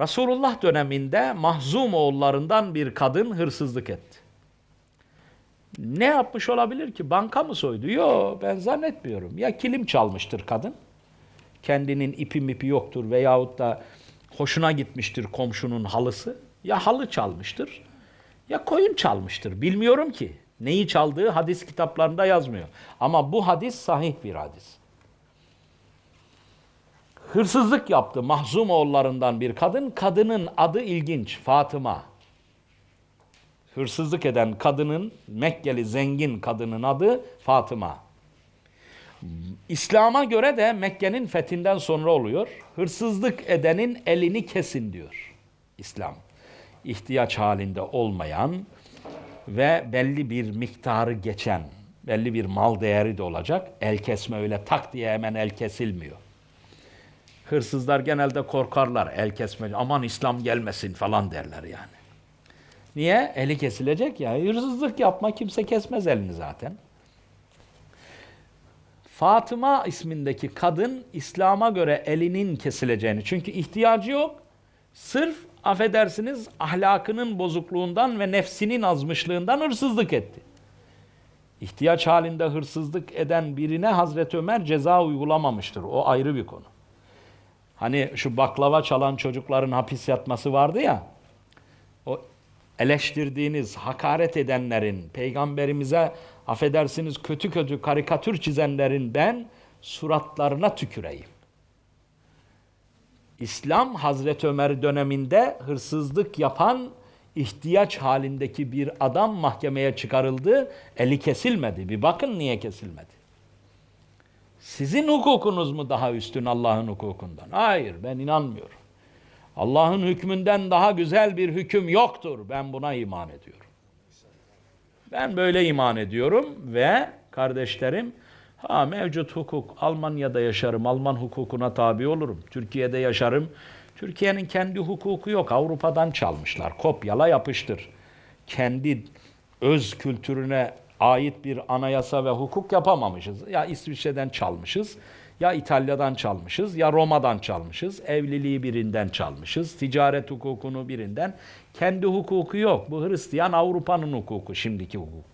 Resulullah döneminde Mahzum oğullarından bir kadın hırsızlık etti. Ne yapmış olabilir ki? Banka mı soydu? Yok ben zannetmiyorum. Ya kilim çalmıştır kadın. Kendinin ipi mipi yoktur veyahut da hoşuna gitmiştir komşunun halısı. Ya halı çalmıştır ya koyun çalmıştır. Bilmiyorum ki. Neyi çaldığı hadis kitaplarında yazmıyor. Ama bu hadis sahih bir hadis. Hırsızlık yaptı Mahzum oğullarından bir kadın. Kadının adı ilginç. Fatıma. Hırsızlık eden kadının, Mekkeli zengin kadının adı Fatıma. İslam'a göre de Mekke'nin fethinden sonra oluyor. Hırsızlık edenin elini kesin diyor İslam. İhtiyaç halinde olmayan ve belli bir miktarı geçen, belli bir mal değeri de olacak. El kesme öyle tak diye hemen el kesilmiyor. Hırsızlar genelde korkarlar el kesme, aman İslam gelmesin falan derler yani. Niye? Eli kesilecek ya. Hırsızlık yapma kimse kesmez elini zaten. Fatıma ismindeki kadın İslam'a göre elinin kesileceğini çünkü ihtiyacı yok. Sırf affedersiniz ahlakının bozukluğundan ve nefsinin azmışlığından hırsızlık etti. İhtiyaç halinde hırsızlık eden birine Hazreti Ömer ceza uygulamamıştır. O ayrı bir konu. Hani şu baklava çalan çocukların hapis yatması vardı ya. O eleştirdiğiniz, hakaret edenlerin, peygamberimize affedersiniz kötü kötü karikatür çizenlerin ben suratlarına tüküreyim. İslam Hazreti Ömer döneminde hırsızlık yapan ihtiyaç halindeki bir adam mahkemeye çıkarıldı. Eli kesilmedi. Bir bakın niye kesilmedi. Sizin hukukunuz mu daha üstün Allah'ın hukukundan? Hayır ben inanmıyorum. Allah'ın hükmünden daha güzel bir hüküm yoktur. Ben buna iman ediyorum. Ben böyle iman ediyorum ve kardeşlerim ha mevcut hukuk Almanya'da yaşarım. Alman hukukuna tabi olurum. Türkiye'de yaşarım. Türkiye'nin kendi hukuku yok. Avrupa'dan çalmışlar. Kopyala yapıştır. Kendi öz kültürüne ait bir anayasa ve hukuk yapamamışız. Ya İsviçre'den çalmışız, ya İtalya'dan çalmışız, ya Roma'dan çalmışız, evliliği birinden çalmışız, ticaret hukukunu birinden. Kendi hukuku yok. Bu Hristiyan Avrupa'nın hukuku, şimdiki hukuk.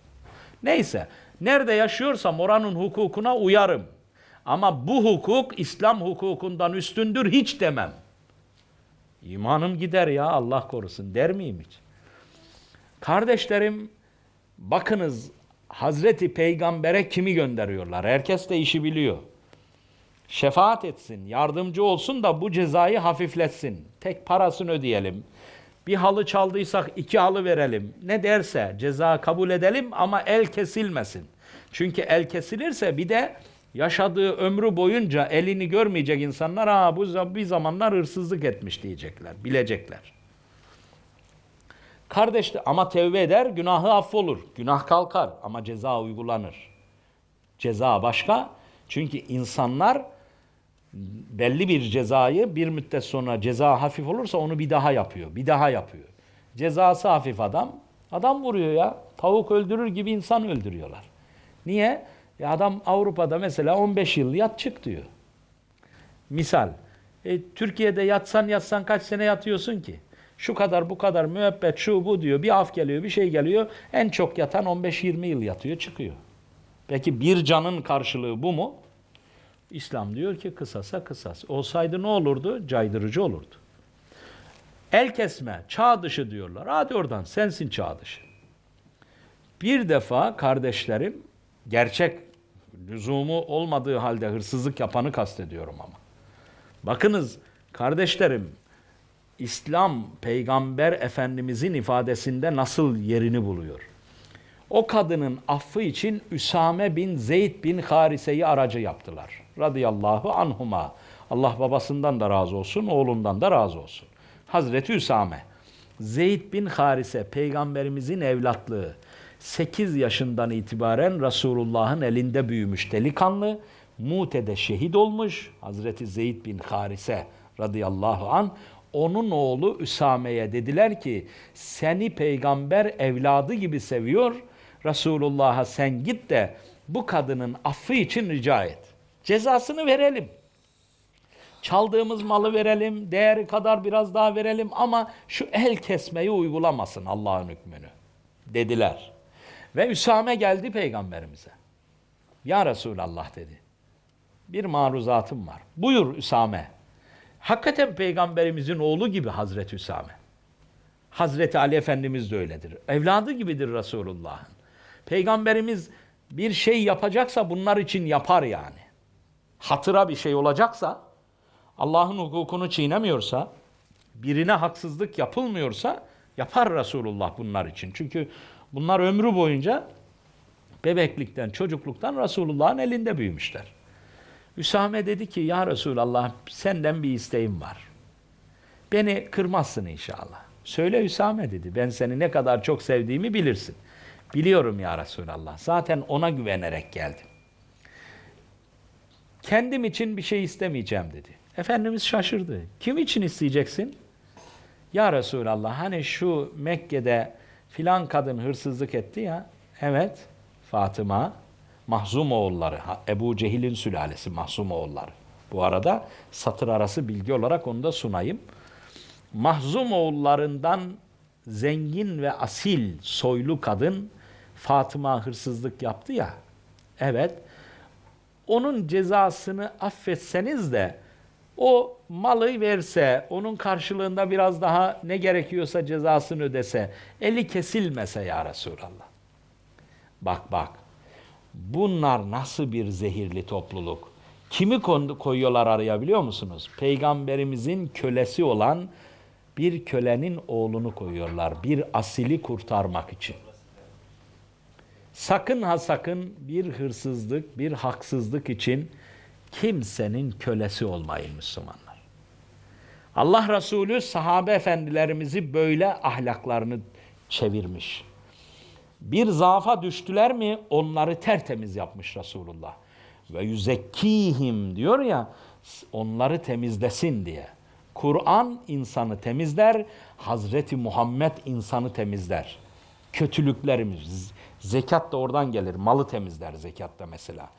Neyse, nerede yaşıyorsam oranın hukukuna uyarım. Ama bu hukuk İslam hukukundan üstündür hiç demem. İmanım gider ya Allah korusun der miyim hiç? Kardeşlerim bakınız Hazreti Peygamber'e kimi gönderiyorlar? Herkes de işi biliyor. Şefaat etsin, yardımcı olsun da bu cezayı hafifletsin. Tek parasını ödeyelim. Bir halı çaldıysak iki halı verelim. Ne derse ceza kabul edelim ama el kesilmesin. Çünkü el kesilirse bir de yaşadığı ömrü boyunca elini görmeyecek insanlar ha bu bir zamanlar hırsızlık etmiş diyecekler, bilecekler. Kardeş de ama tevbe eder, günahı affolur. Günah kalkar ama ceza uygulanır. Ceza başka. Çünkü insanlar belli bir cezayı bir müddet sonra ceza hafif olursa onu bir daha yapıyor. Bir daha yapıyor. Cezası hafif adam. Adam vuruyor ya. Tavuk öldürür gibi insan öldürüyorlar. Niye? Ya adam Avrupa'da mesela 15 yıl yat çık diyor. Misal. E, Türkiye'de yatsan yatsan kaç sene yatıyorsun ki? Şu kadar bu kadar müebbet şu bu diyor. Bir af geliyor bir şey geliyor. En çok yatan 15-20 yıl yatıyor çıkıyor. Peki bir canın karşılığı bu mu? İslam diyor ki kısasa kısas. Olsaydı ne olurdu? Caydırıcı olurdu. El kesme, çağ dışı diyorlar. Hadi oradan sensin çağ dışı. Bir defa kardeşlerim gerçek lüzumu olmadığı halde hırsızlık yapanı kastediyorum ama. Bakınız kardeşlerim İslam peygamber efendimizin ifadesinde nasıl yerini buluyor? O kadının affı için Üsame bin Zeyd bin Harise'yi aracı yaptılar. Radıyallahu anhuma. Allah babasından da razı olsun, oğlundan da razı olsun. Hazreti Üsame. Zeyd bin Harise peygamberimizin evlatlığı. 8 yaşından itibaren Resulullah'ın elinde büyümüş delikanlı. Mute'de şehit olmuş. Hazreti Zeyd bin Harise radıyallahu an onun oğlu Üsame'ye dediler ki seni peygamber evladı gibi seviyor. Resulullah'a sen git de bu kadının affı için rica et. Cezasını verelim. Çaldığımız malı verelim, değeri kadar biraz daha verelim ama şu el kesmeyi uygulamasın Allah'ın hükmünü dediler. Ve Üsame geldi peygamberimize. Ya Resulallah dedi. Bir maruzatım var. Buyur Üsame. Hakikaten peygamberimizin oğlu gibi Hazreti Üsame. Hazreti Ali Efendimiz de öyledir. Evladı gibidir Resulullah'ın. Peygamberimiz bir şey yapacaksa bunlar için yapar yani. Hatıra bir şey olacaksa, Allah'ın hukukunu çiğnemiyorsa, birine haksızlık yapılmıyorsa yapar Resulullah bunlar için. Çünkü bunlar ömrü boyunca bebeklikten, çocukluktan Resulullah'ın elinde büyümüşler. Üsame dedi ki ya Resulallah senden bir isteğim var. Beni kırmazsın inşallah. Söyle Üsame dedi. Ben seni ne kadar çok sevdiğimi bilirsin. Biliyorum ya Resulallah. Zaten ona güvenerek geldim. Kendim için bir şey istemeyeceğim dedi. Efendimiz şaşırdı. Kim için isteyeceksin? Ya Resulallah hani şu Mekke'de filan kadın hırsızlık etti ya. Evet Fatıma, Mahzum oğulları, Ebu Cehil'in sülalesi Mahzum oğulları. Bu arada satır arası bilgi olarak onu da sunayım. Mahzum oğullarından zengin ve asil soylu kadın Fatıma hırsızlık yaptı ya. Evet. Onun cezasını affetseniz de o malı verse, onun karşılığında biraz daha ne gerekiyorsa cezasını ödese, eli kesilmese ya Resulallah. Bak bak. Bunlar nasıl bir zehirli topluluk? Kimi koyuyorlar araya biliyor musunuz? Peygamberimizin kölesi olan bir kölenin oğlunu koyuyorlar. Bir asili kurtarmak için. Sakın ha sakın bir hırsızlık, bir haksızlık için kimsenin kölesi olmayın Müslümanlar. Allah Resulü sahabe efendilerimizi böyle ahlaklarını çevirmiş. Bir zaafa düştüler mi onları tertemiz yapmış Resulullah. Ve yüzekkihim diyor ya onları temizlesin diye. Kur'an insanı temizler, Hazreti Muhammed insanı temizler. Kötülüklerimiz, zekat da oradan gelir. Malı temizler zekatta mesela.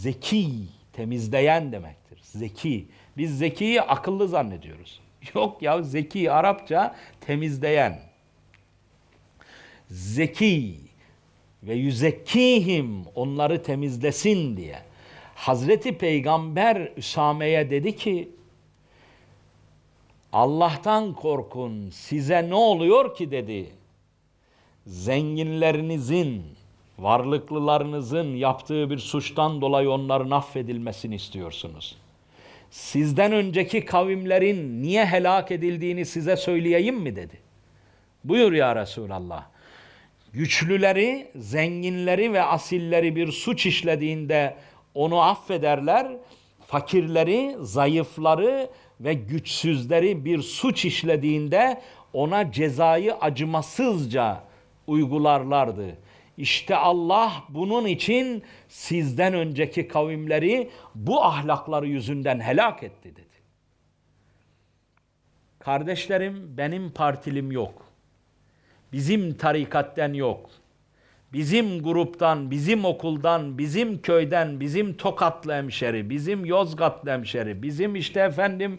Zeki, temizleyen demektir. Zeki. Biz zekiyi akıllı zannediyoruz. Yok ya zeki Arapça temizleyen zeki ve yüzekkihim onları temizlesin diye. Hazreti Peygamber Üsame'ye dedi ki Allah'tan korkun size ne oluyor ki dedi. Zenginlerinizin, varlıklılarınızın yaptığı bir suçtan dolayı onların affedilmesini istiyorsunuz. Sizden önceki kavimlerin niye helak edildiğini size söyleyeyim mi dedi. Buyur ya Resulallah güçlüleri, zenginleri ve asilleri bir suç işlediğinde onu affederler. Fakirleri, zayıfları ve güçsüzleri bir suç işlediğinde ona cezayı acımasızca uygularlardı. İşte Allah bunun için sizden önceki kavimleri bu ahlakları yüzünden helak etti dedi. Kardeşlerim benim partilim yok. Bizim tarikatten yok. Bizim gruptan, bizim okuldan, bizim köyden, bizim Tokatlı hemşeri, bizim Yozgatlı hemşeri, bizim işte efendim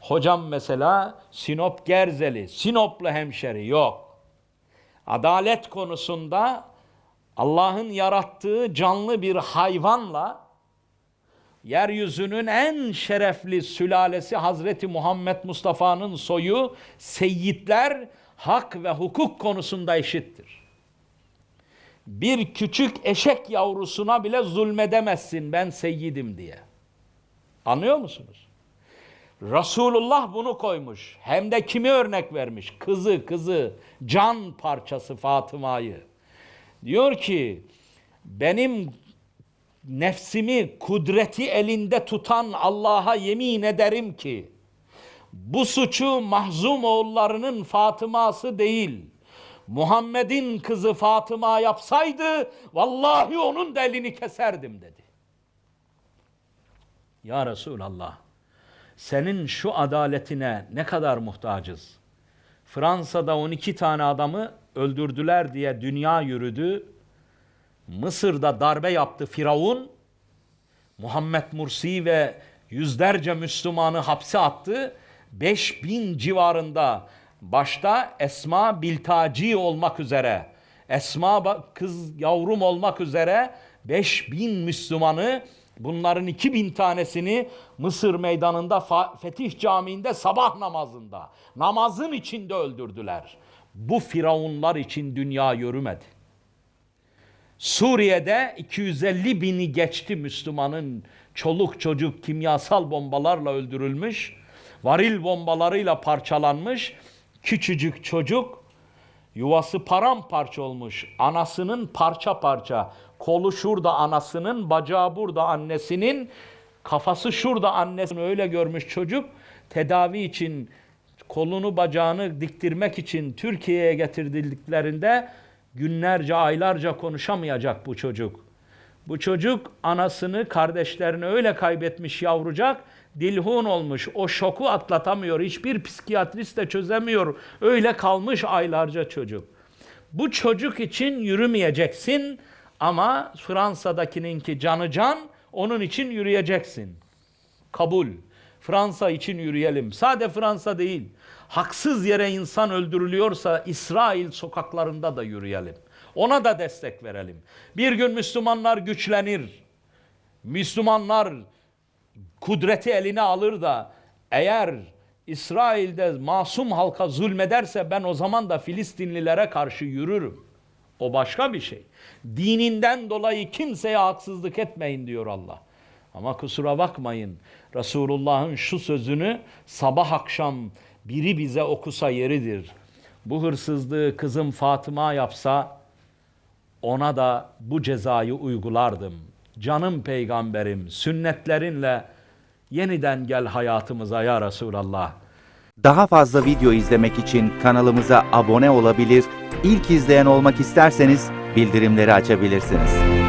hocam mesela Sinop Gerzeli, Sinoplu hemşeri yok. Adalet konusunda Allah'ın yarattığı canlı bir hayvanla yeryüzünün en şerefli sülalesi Hazreti Muhammed Mustafa'nın soyu seyyidler hak ve hukuk konusunda eşittir. Bir küçük eşek yavrusuna bile zulmedemezsin ben seyyidim diye. Anlıyor musunuz? Resulullah bunu koymuş. Hem de kimi örnek vermiş? Kızı, kızı, can parçası Fatıma'yı. Diyor ki, benim nefsimi, kudreti elinde tutan Allah'a yemin ederim ki, bu suçu mahzum oğullarının Fatıma'sı değil, Muhammed'in kızı Fatıma yapsaydı, vallahi onun da elini keserdim dedi. Ya Resulallah, senin şu adaletine ne kadar muhtacız? Fransa'da 12 tane adamı öldürdüler diye dünya yürüdü. Mısır'da darbe yaptı Firavun. Muhammed Mursi ve yüzlerce Müslümanı hapse attı. 5000 civarında başta Esma Biltaci olmak üzere Esma kız yavrum olmak üzere 5000 Müslümanı bunların 2000 tanesini Mısır meydanında Fetih Camii'nde sabah namazında namazın içinde öldürdüler. Bu firavunlar için dünya yürümedi. Suriye'de 250 bini geçti Müslümanın çoluk çocuk kimyasal bombalarla öldürülmüş, varil bombalarıyla parçalanmış, küçücük çocuk yuvası paramparça olmuş, anasının parça parça, kolu şurada anasının, bacağı burada annesinin, kafası şurada annesinin öyle görmüş çocuk, tedavi için kolunu bacağını diktirmek için Türkiye'ye getirdiklerinde günlerce aylarca konuşamayacak bu çocuk. Bu çocuk anasını kardeşlerini öyle kaybetmiş yavrucak dilhun olmuş. O şoku atlatamıyor. Hiçbir psikiyatrist de çözemiyor. Öyle kalmış aylarca çocuk. Bu çocuk için yürümeyeceksin ama Fransa'dakininki canı can onun için yürüyeceksin. Kabul. Fransa için yürüyelim. Sade Fransa değil. Haksız yere insan öldürülüyorsa İsrail sokaklarında da yürüyelim. Ona da destek verelim. Bir gün Müslümanlar güçlenir. Müslümanlar kudreti eline alır da eğer İsrail'de masum halka zulmederse ben o zaman da Filistinlilere karşı yürürüm. O başka bir şey. Dininden dolayı kimseye haksızlık etmeyin diyor Allah. Ama kusura bakmayın Resulullah'ın şu sözünü sabah akşam biri bize okusa yeridir. Bu hırsızlığı kızım Fatıma yapsa ona da bu cezayı uygulardım. Canım peygamberim sünnetlerinle yeniden gel hayatımıza ya Resulallah. Daha fazla video izlemek için kanalımıza abone olabilir, ilk izleyen olmak isterseniz bildirimleri açabilirsiniz.